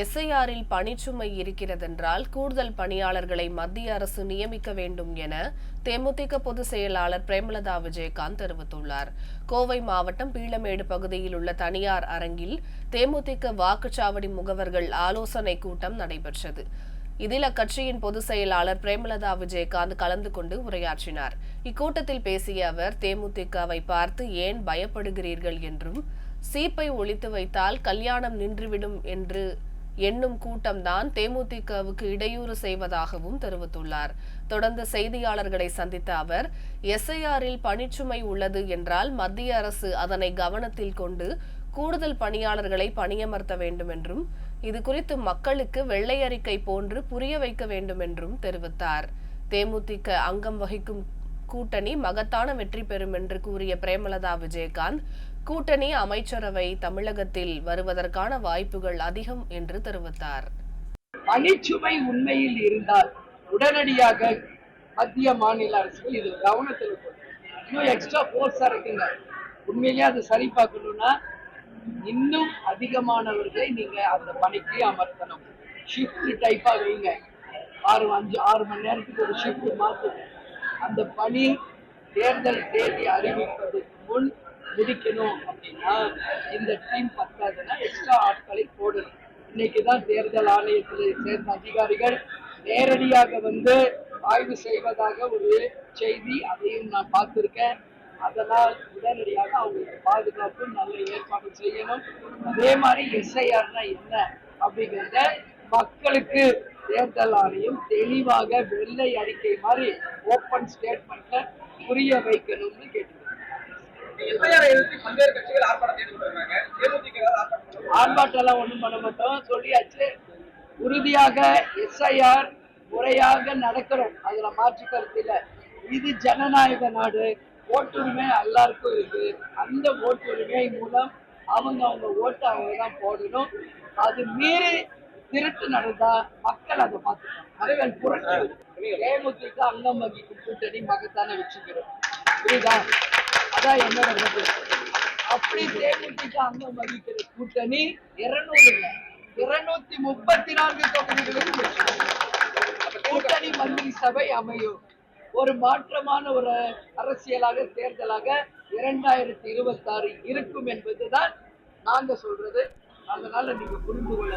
எஸ்ஐஆரில் பணிச்சுமை இருக்கிறதென்றால் கூடுதல் பணியாளர்களை மத்திய அரசு நியமிக்க வேண்டும் என தேமுதிக பொதுச் செயலாளர் பிரேமலதா விஜயகாந்த் தெரிவித்துள்ளார். கோவை மாவட்டம் பீளமேடு பகுதியில் உள்ள தனியார் அரங்கில் தேமுதிக வாக்குச்சாவடி முகவர்கள் ஆலோசனை கூட்டம் நடைபெற்றது. இதில் அக்கட்சியின் பொதுச் செயலாளர் பிரேமலதா விஜயகாந்த் கலந்து கொண்டு உரையாற்றினார். இக்கூட்டத்தில் பேசிய அவர் தேமுதிகவை பார்த்து ஏன் பயப்படுகிறீர்கள் என்றும் சீப்பை ஒழித்து வைத்தால் கல்யாணம் நின்றுவிடும் என்று எண்ணும் கூட்டம்தான் தேமுதிகவுக்கு இடையூறு செய்வதாகவும் தெரிவித்துள்ளார். தொடர்ந்து செய்தியாளர்களை சந்தித்த அவர் எஸ்ஐஆரில் பணிச்சுமை உள்ளது என்றால் மத்திய அரசு அதனை கவனத்தில் கொண்டு கூடுதல் பணியாளர்களை பணியமர்த்த வேண்டும் என்றும் இது குறித்து மக்களுக்கு வெள்ளை அறிக்கை போன்று புரிய வைக்க வேண்டும் என்றும் தெரிவித்தார். தேமுதிக அங்கம் வகிக்கும் கூட்டணி மகத்தான வெற்றி பெறும் என்று கூறிய பிரேமலதா விஜயகாந்த் கூட்டணி அமைச்சரவை தமிழகத்தில் வருவதற்கான வாய்ப்புகள் அதிகம் என்று தெரிவித்தார். பணிச்சுமை உண்மையில் இருந்தால் உடனடியாக மத்திய மாநில அரசுகள் இது கவனத்தில் இன்னும் எக்ஸ்ட்ரா ஃபோர்ஸா இருக்குங்க. உண்மையிலேயே அதை சரி பார்க்கணும்னா இன்னும் அதிகமானவர்களை நீங்க அந்த பணிக்கு அமர்த்தணும். ஷிஃப்ட் டைப்பா வைங்க. ஆறு அஞ்சு ஆறு மணி நேரத்துக்கு ஒரு ஷிஃப்ட் மாற்றுங்க அந்த பணி தேர்தல் தேதி அறிவிப்பதற்கு முன் முடிக்கணும் அப்படின்னா இந்த டீம் பத்தாதுன்னா எக்ஸ்ட்ரா ஆட்களை போடணும். இன்னைக்கு தான் தேர்தல் ஆணையத்தில் சேர்ந்த அதிகாரிகள் நேரடியாக வந்து ஆய்வு செய்வதாக ஒரு செய்தி அதையும் நான் பார்த்துருக்கேன். அதனால் உடனடியாக அவங்களுக்கு பாதுகாப்பு நல்ல ஏற்பாடு செய்யணும். அதே மாதிரி எஸ்ஐஆர்னா என்ன அப்படிங்கிறத மக்களுக்கு தேர்தல் ஆணையம் தெளிவாக வெள்ளை அறிக்கை மாதிரி ஓப்பன் ஸ்டேட்மெண்ட்ல புரிய வைக்கணும்னு கேட்டு பல்வேறு கட்சிகள் ஆர்ப்பாட்டம் செய்து கொண்டிருக்காங்க தேமுதிக ஏதாவது ஆர்ப்பாட்டம் பண்ணுமா? ஆர்ப்பாட்டம்லாம் ஒண்ணும் பண்ண மாட்டோம். சொல்லியாச்சு. உறுதியாக எஸ்ஐஆர் முறையாக நடக்கிறோம். அதுல மாற்று கருத்து இல்ல. இது ஜனநாயக நாடு. ஓட்டுரிமை எல்லாருக்கும் இருக்கு. அந்த ஓட்டுரிமை மூலம் அவங்க அவங்க ஓட்டு அவங்க தான் போடணும். அது மீறி திருட்டு நடந்தா மக்கள் அதை பார்த்துக்கணும் மக்கள் புரட்சி. தேமுதிக அங்கம் வகிக்கும் கூட்டணி மகத்தான வெற்றிக்கிறோம் புரியுதா? அதான் என்னோட கருத்து அப்படி தேமுதிக அங்கம் வகிக்கிற கூட்டணி இருநூறு இருநூத்தி முப்பத்தி நான்கு தொகுதிகளில் கூட்டணி மந்திரி சபை அமையும். ஒரு மாற்றமான ஒரு அரசியலாக தேர்தலாக இரண்டாயிரத்தி இருபத்தி ஆறு இருக்கும் என்பதுதான் நாங்க சொல்றது. அதனால நீங்க புரிந்து கொள்ள